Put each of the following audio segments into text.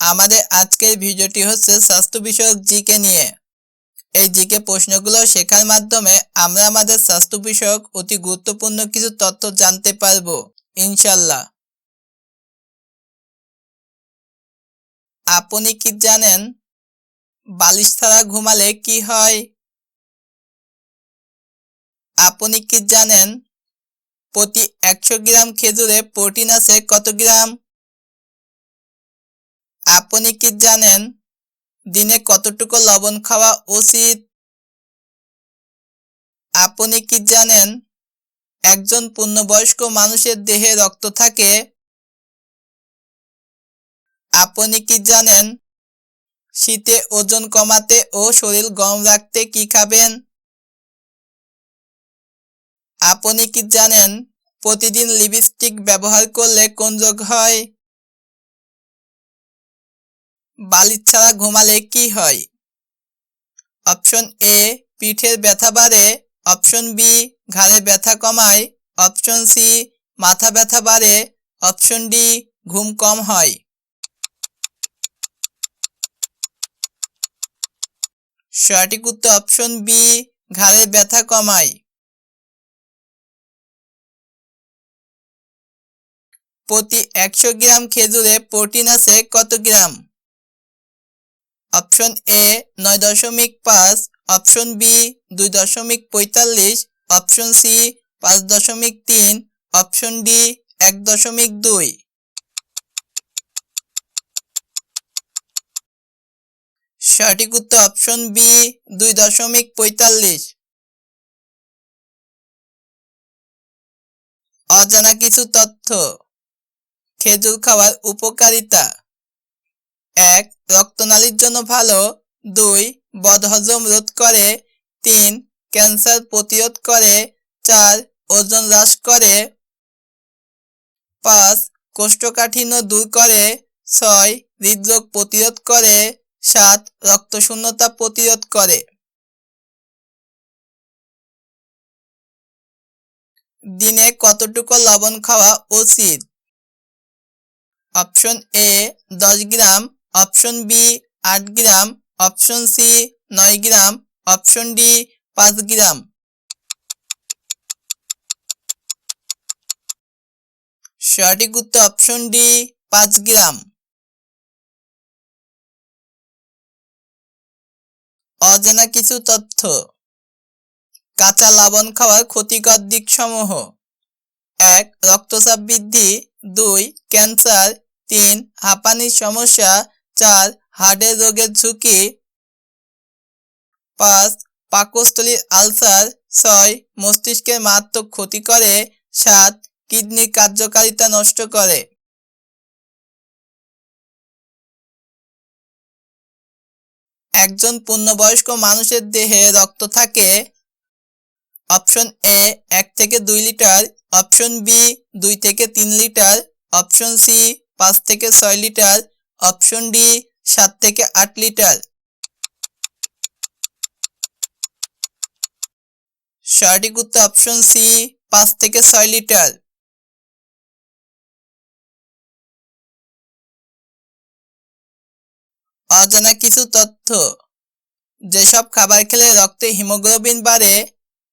আমাদের আজকের ভিডিওটি হচ্ছে স্বাস্থ্য বিষয়ক জিকে নিয়ে। এই জিকে প্রশ্নগুলো শেখার মাধ্যমে আমরা আমাদের স্বাস্থ্য বিষয়ক অতি গুরুত্বপূর্ণ কিছু তথ্য জানতে পারব ইনশাল্লাহ আপনি কি জানেন বালিশ ছাড়া ঘুমালে কি হয়? আপনি কি জানেন প্রতি একশো গ্রাম খেজুরে প্রোটিন আছে কত গ্রাম? আপনি কি জানেন দিনে কতটুকু লবণ খাওয়া উচিত? আপনি কি জানেন একজন পূর্ণবয়স্ক মানুষের দেহে রক্ত থাকে? আপনি কি জানেন শীতে ওজন কমাতে ও শরীর গরম রাখতে কি খাবেন? আপনি কি জানেন প্রতিদিন লিপস্টিক ব্যবহার করলে কোন রোগ হয়? বালিশ ছাড়া ঘুমালে কি হয়? অপশন এ, পিঠের ব্যথা বাড়ে। অপশন বি ঘাড়ের ব্যথা কমায়। অপশন সি, মাথা ব্যথা বাড়ে। অপশন ডি, ঘুম কম হয়। সঠিক উত্তর অপশন বি ঘাড়ের ব্যথা কমায়। প্রতি একশো গ্রাম খেজুরে প্রোটিন আছে কত গ্রাম? অপশন এ নয় দশমিক পাঁচ, অপশন বি দুই দশমিক পঁয়তাল্লিশ, অপশন সি পাঁচ দশমিক তিন, অপশন ডি এক দশমিক দুই। সঠিক উত্তর অপশন বি দুই দশমিক পঁয়তাল্লিশ। অজানা কিছু তথ্য। খেজুর খাওয়ার উপকারিতা। এক, রক্তনালীর জন্য ভালো। দুই, বদহজম রোধ করে। তিন, ক্যান্সার প্রতিরোধ করে। চার, ওজন হ্রাস করে। পাঁচ, কোষ্ঠকাঠিন্য দূর করে। ছয়, হৃদরোগ প্রতিরোধ করে। সাত, রক্তশূন্যতা প্রতিরোধ করে। দিনে কতটুকু লবণ খাওয়া উচিত? অপশন এ, দশ গ্রাম। অপশন বি, আট গ্রাম। অপশন সি, নয় গ্রাম। অপশন ডি, পাঁচ গ্রাম। সঠিক উত্তর অপশন ডি, পাঁচ গ্রাম। অজানা কিছু তথ্য। কাঁচা লবণ খাওয়ার ক্ষতিকর দিক সমূহ এক, রক্তচাপ বৃদ্ধি। দুই, ক্যান্সার। তিন, হাঁপানির সমস্যা। চার হার্টের রোগের ঝুঁকি পাঁচ পাকস্থলীর আলসার ছয় মস্তিষ্কের মারাত্মক ক্ষতি করে সাত কিডনির কার্যকারিতা নষ্ট করে। একজন পূর্ণবয়স্ক মানুষের দেহে রক্ত থাকে। অপশন এ এক থেকে দুই লিটার, অপশন বি দুই থেকে তিন লিটার, অপশন সি পাঁচ থেকে ছয় লিটার অপশন ডি, সাত থেকে আট লিটার। সঠিক উত্তর অপশন সি, পাঁচ থেকে ছয় লিটার। অজানা কিছু তথ্য। যেসব খাবার খেলে রক্তে হিমোগ্লোবিন বাড়ে,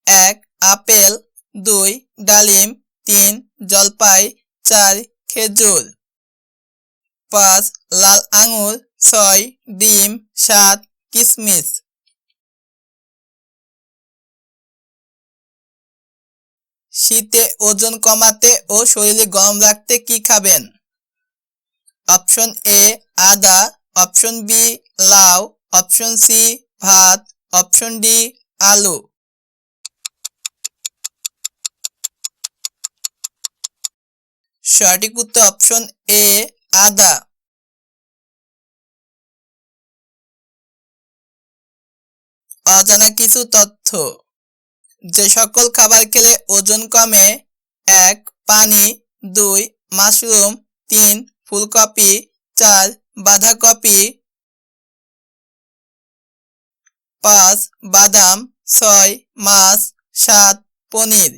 এক, আপেল, দুই, ডালিম, তিন, জলপাই, চার, খেজুর। পাঁচ, লাল আঙুর, ছয়, ডিম, সাত কিশমিশ শীতে ওজন কমাতে ও শরীরে গরম রাখতে কি খাবেন? অপশন এ, আদা, অপশন বি, লাউ, অপশন সি, ভাত, অপশন ডি, আলু। সঠিক উত্তর অপশন এ আদা অজানা কিছু তথ্য। যে সকল খাবার খেলে ওজন কমে, এক, পানি, দুই, মাশরুম, তিন, ফুলকপি, চার, বাঁধাকপি, পাঁচ, বাদাম, ছয়, মাছ, সাত, পনির।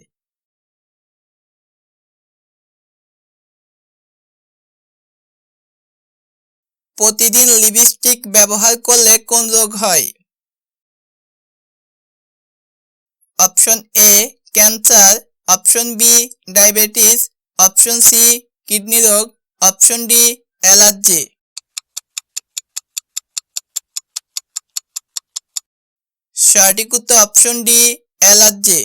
প্রতিদিন লিপস্টিক ব্যবহার করলে কোন রোগ হয়? Option A, cancer, option B, diabetes, option C, kidney রোগ, অপশন ডি, অ্যালার্জি। সঠিক উত্তর অপশন ডি, অ্যালার্জি।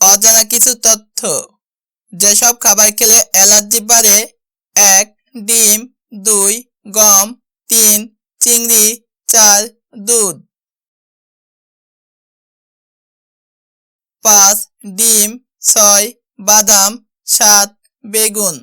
অজানা কিছু তথ্য। যেসব খাবার খেলে অ্যালার্জি বাড়ে, এক, ডিম, দুই, গম, তিন, চিংড়ি, চার, দুধ। পাঁচ, ডিম, ছয়, বাদাম, সাত, বেগুন।